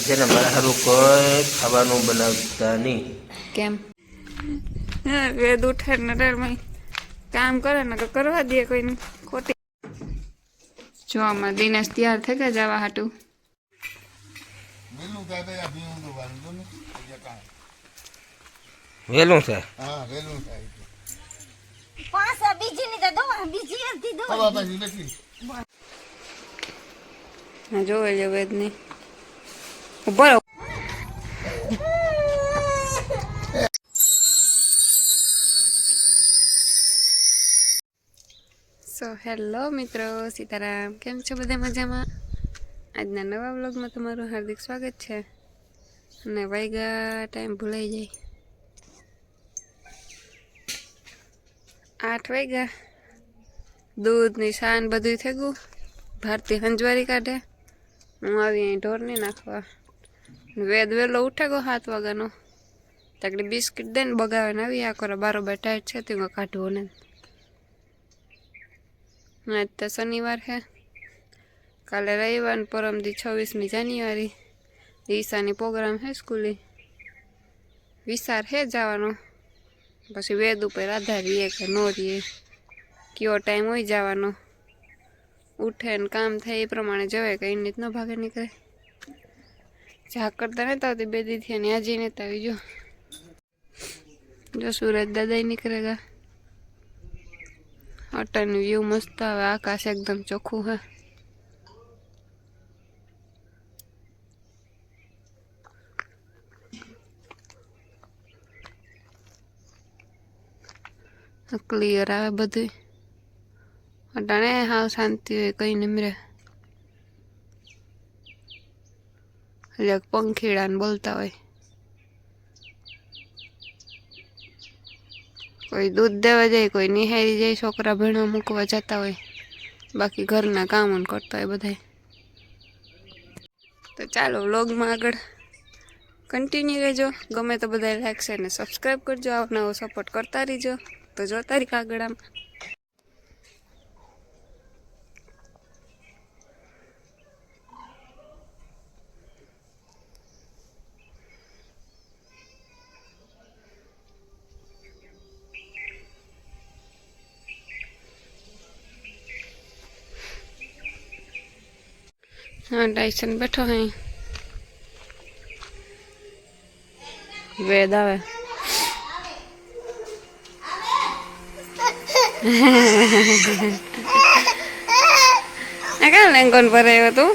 જેને મારા સારું કોઈ ખાવાનું બનાવતા નહીં. કેમ? હા વેદ ઉઠે ને ટાઈમમાં કામ કરે ને તો કરવા દે કોઈને. ખોટી. જો આમાં દિનેશ તૈયાર થઈ ગયા જવા હાટું. વેલું કાંઈ. છે? હા વેલું થાય. પાંચ બીજી ની તો દવા બીજી અડધી દવા. ખબર પછી બેઠી હા જોવે છે વેદની. ઊભો સો હેલો મિત્રો સીતારામ કેમ છો બધા મજામાં આજના નવા વ્લોગમાં તમારું હાર્દિક સ્વાગત છે અને વાગ્યા ટાઈમ ભૂલાઈ જાય આઠ વાગ્યા દૂધની શાન બધું થઈ ગયું ભારતી હંજવારી કાઢે હું આવી અહીં ઢોર નહીં નાખવા વેદ વેલો ઉઠે ગયો સાત વાગ્યાનો તકડી બિસ્કિટ દે ને બગાવે ને આવી આ કરો બારોબાર ટાઈટ છે તે કાઢવો ને આજ તો શનિવાર છે કાલે રવિવાર પરમદી છવ્વીસમી જાન્યુઆરી ઈશાની પ્રોગ્રામ છે સ્કૂલે વિસાર છે જવાનો પછી વેદ ઉપર આધાર રહીએ કે ન રહીએ કયો ટાઈમ હોય જવાનો ઉઠે ને કામ થાય એ પ્રમાણે જવાય કઈ રીત ન ભાગે નીકળે ઝાક કરતા નતા આવતી, બે દીથી અને આજે નતા આવી, જો. જો સુરજ દાદા નીકળેગા અટનનું વ્યૂ મસ્ત આવે, આકાશ એકદમ ચોખ્ખું હે. ક્લિયર આવે બધું અટાણે હાવ શાંતિ હોય, કઈ નમરે એટલે પંખીડા ને બોલતા હોય. કોઈ દૂધ દેવા જાય, કોઈ નિહારી જાય, છોકરા ભણવા મૂકવા જતા હોય. બાકી ઘરના કામ કરતા હોય બધા તો ચાલો વ્લોગમાં આગળ. કન્ટિન્યુ રહેજો. ગમે તો બધા લાઈક છે ને સબસ્ક્રાઈબ કરજો. આવો નવો સપોર્ટ કરતા રહીજો. તો જોતા રહી આગળ આમ. હા ટાઈસન બેઠો હે વેદ આવે. આ કાલ લેંગોન પર આવ્યો તું?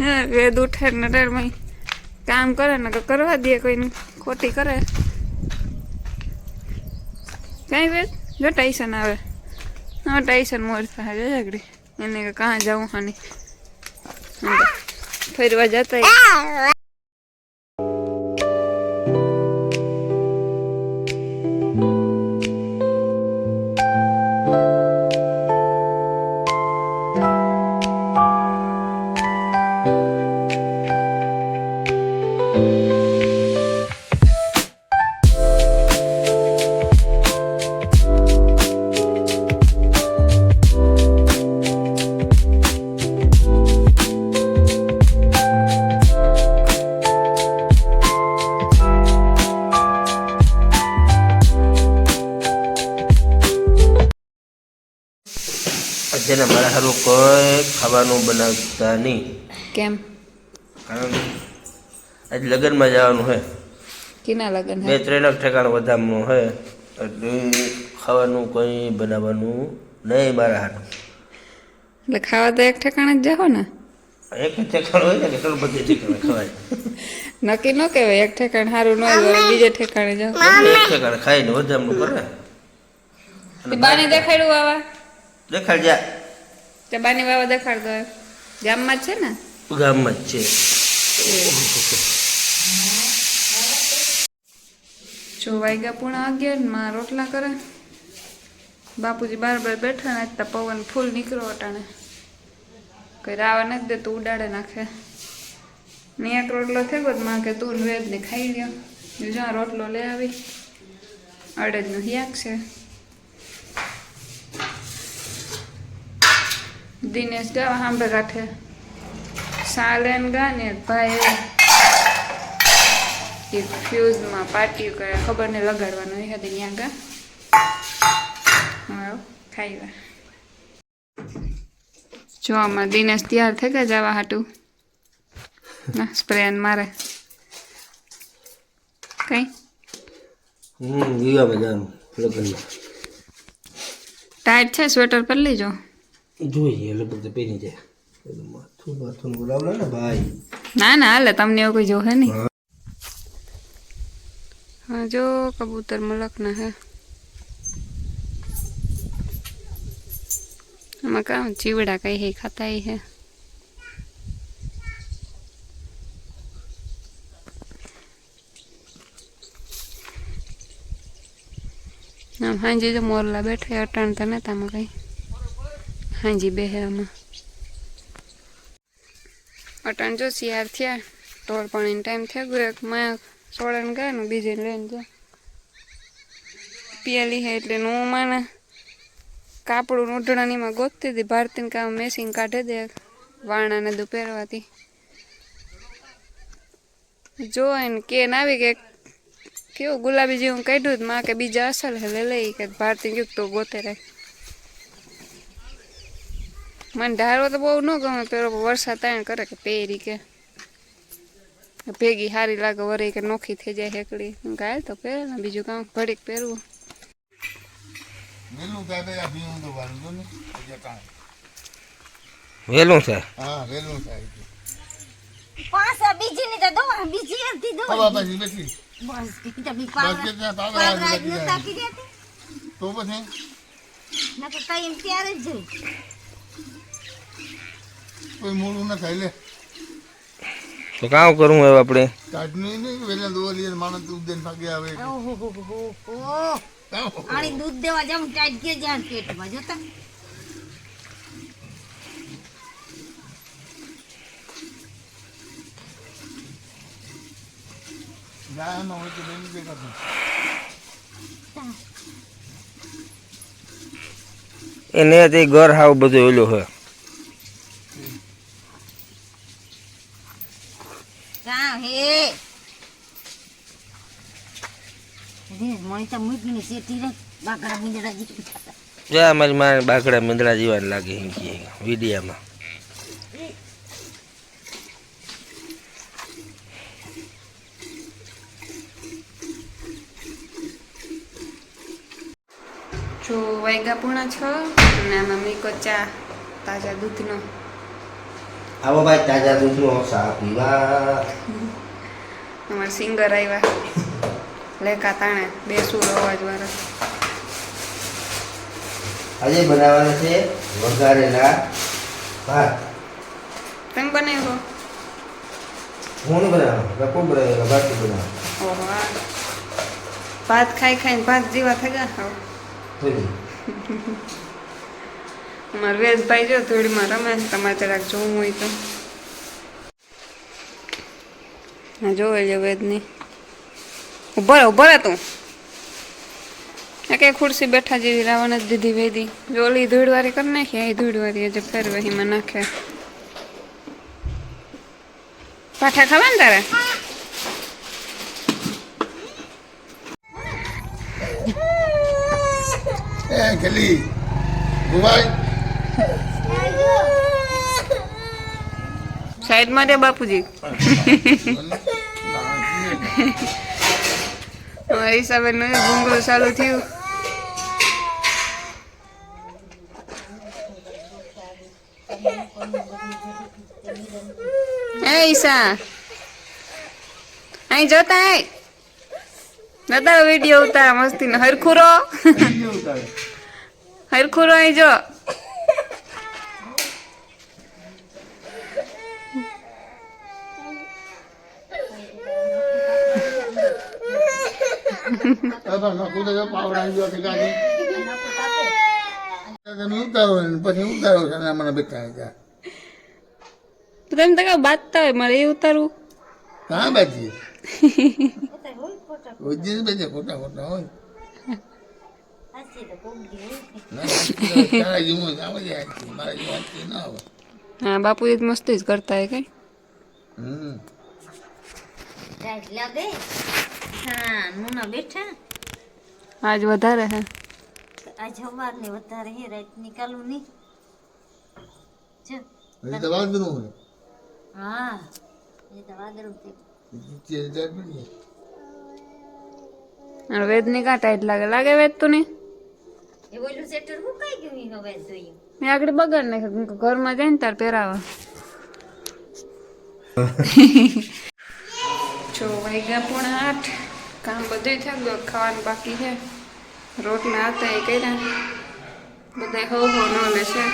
હે, વેદ ઉઠે ને ટાઈમમાં કામ કરે ને તો કરવા દે કોઈને. ખોટી કરે. કઈ વેદ? જો ટાઈસન આવે. હા, ટાઈસન મોર થાય જો ઝઘડી. એને કે જવું હાની? ફરવા જતા ખાવાનું બનાવતા નહીં કેમ? કારણ આજ લગ્નમાં જવાનું છે કિના લગ્ન બે ત્રણ ઠેકાણ વધામણું છે એટલે ખાવાનું કોઈ બનાવવાનું નહીં મારા હાથ એટલે ખાવા તો એક ઠેકાણે જ જાઓ ને. એક ઠેકાણ હોય ને કે બધી ઠેકાણે ખવાય. નક્કી ન કહેવાય એક ઠેકાણ સારું ન હોય બીજે ઠેકાણે જાઓ. એક ઠેકાણે ખાઈને વધામણું કરે. તે બાને દેખાડ્યું આવા? દેખાડ જા. તે બાની વાવા દેખાડ દો ગામમાં છે ને? ગામમાં જ છે. જો વાગ્યા પૂણા અગિયારમાં રોટલા કરે. બાપુજી બાર બાર બેઠા ને તો પવન ફૂલ નીકળો અટાણે. કઈ રાવા નથી દે તો ઉડાડે નાખે. ને એક રોટલો થયો જ માં કે તું વેદ ને ખાઈ લ્યો. જો જ્યાં રોટલો લઈ આવી અડદનું હિયાક છે. દિનેશ ગયા સાંભળે કાંઠે સાલેન ગા ને ભાઈ એ ફ્યુઝમાં પાટી કરે ખબર નહીં લગાડવાનું એ હતી ત્યાં ગયા ખાઈ જો આમાં દિનેશ તૈયાર થઈ ગયા જવા હાટું ના સ્પ્રે મારે કઈ હમ વિવાહ જવાનું લગ્ન ટાઈટ છે સ્વેટર પર લેજો જોઈએ લગભગ તો પહેરી જાય. માથું માથું બોલાવલા ને ભાઈ. ના ના હાલે તમને એવું કોઈ જોહે નહીં. હા. જો કબૂતર મલકના હે. આમાં કામ ચીવડા કઈ હે ખાતા હે. આમ હાંજી જો મોરલા બેઠા અટાણતા નતા આમાં કઈ. હાંજી બેહે આમાં અટણ જો શિયાર થયા ટોળ પાણીનો ટાઈમ થયો ગયો. એક માં ગયા ગાયનું બીજે લઈને જો પિયાલી હે એટલે હું માને કાપડું ઉઢણાનીમાં ગોતતી હતી. ભારતીને કામ મેસિંગ કાઢે દે, વાણાને દુ પહેરવાથી. જો એને કેન આવી કે કેવું ગુલાબી જેવું કાઢ્યું માં કે બીજા અસલ હે લઈ કે ભારતી ગયું તો ગોતે રાખ. મને ઢારવો તો બહુ ન ગમે પેલો વરસાદ તાણ કરે કે પહેરી કે. ભેગી સારી લાગે વરે કે નોખી થઈ જાય હેકડી. ગાય તો પહેરે ને બીજું કામ ઘડીક પહેરવું. વેલું છે હા વેલું થાય છે બીજી ની તો બીજી અડધી પછી બેઠી બસ બીજા બી ત્યાં તે. ના તો ત્યારે જ જોઈ કોઈ મોડું ના થાય લે. તો કામ કરવું હવે આપણે. કાઢની નહીં વેલા દોરી માણસ દૂધ દેન ભાગે આવે. આણી દૂધ દેવા જામ ટાઈટ કે જાન પેટમાં જોતા? ગાયમાં હોય તો બેની દેખાતું એને તે ઘર હાવ બધું ઓલું છે કા હે ધીરે મણિતા મૂકીને શેઠી રે બાકડા બુંદડા જીતી જા મારી મારે બાકડા મીંદડા જેવા લાગે એમ કે વિડીયામાં. જો વાયગા પૂર્ણ છ અને મમ્મી કો ચા તાજા દૂધનો. આવો ભાઈ તાજા દૂધનો સા પીવા. અમાર સિંગર આવ્યા લેકા તાણે બેસું અવાજ વાળા. આજે બનાવવાના છે વઘારેલા ભાત. તમે બનાવ્યો? હું બનાવવાનો રકુ બનાવેલા ભાત બનાવવાનો. ઓહો ભાત ખાઈ ખાઈને ભાત જેવા થઈ ગયા થોડી અમારા વેદભાઈ જો ધોળીમાં રમે તમારે જરાક જોવું હોય તો. હા જોવે વેદની. ઊભો રહે ઊભો રહે તું. કે કઈ ખુરશી બેઠા જેવી રાવણ જ દીધી વેદી. જો ઓલી ધૂળવારી કરી નાખી આ ધૂળવારી હજુ ફેરવે એમાં નાખે. પાઠા ખાવા ને તારે? એ ભુવાઈ સાઈડમાં દે બાપુજી. હિસાબે નવી ભૂંગળું ચાલુ થયું એ ઈશા અહીં જોતા આય દાદા વીડિયો ઉતાર મસ્તી નો હરખુરો હરખુરો અહીં જો બાબા નકુ તો પાવડા ગયો કે કાઢી તમે ઉતારો ને પછી ઉતારો અને મને બેઠા હતા તો તમે તો કાંઈ હોય મારે એ ઉતારવું? કાં બાજી રોજ બેજે ખોટા ખોટા હોય. હા બાપુ એ જ મસ્તી જ કરતા હે કઈ. હમ. હા મુના બેઠા. આજ વધારે હે. આ જવાર ને વધારે હે રાત નીકાળું નહીં. જો એ તો ન હોય. હા એ તો વાદળું ચેન્જ થાય નહીં અને વેદની લાગે લાગે વેદ તો નહીં. એ ઓલું સેટર હું કઈ ગયું હવે જોઈએ. મેં આગળ બગાડ નાખ્યું ઘરમાં જઈને તાર પહેરાવા. જો વાગ્યા પોણા આઠ. કામ બધું થઈ ગયું ખાવાનું બાકી છે. રોટલા હતા એ કર્યા. બધા હો હો ન લે છે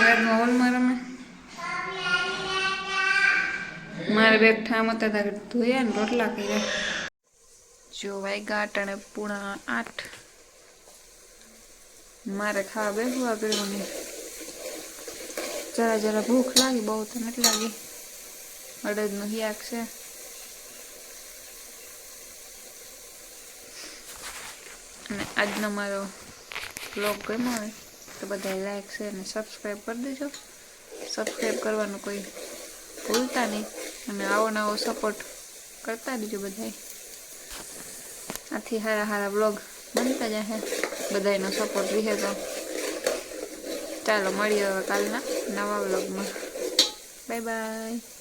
વેદમાં હોલમાં રમે. મારે બેગ ઠામ હતા તારે ધોયા ને રોટલા કર્યા. જો વાગ્યા આઠ અને પૂણા આઠ. મારે ખાવા બેસવા નહીં જરા જરા ભૂખ લાગી, બહુ તો નથી લાગી. અડદનું હિયાક છે. અને આજનો મારો બ્લોગ ગમ્યો હોય તો બધા લાઈક છે અને સબસ્ક્રાઈબ કરી દેજો. સબસ્ક્રાઈબ કરવાનું કોઈ ભૂલતા નહીં. અને આવો નવો સપોર્ટ કરતા દેજો બધાય. આથી સારા સારા બ્લોગ બનતા જશે બધાનો સપોર્ટ રહે તો. ચાલો મળીએ હવે કાલના નવા બ્લોગમાં બાય બાય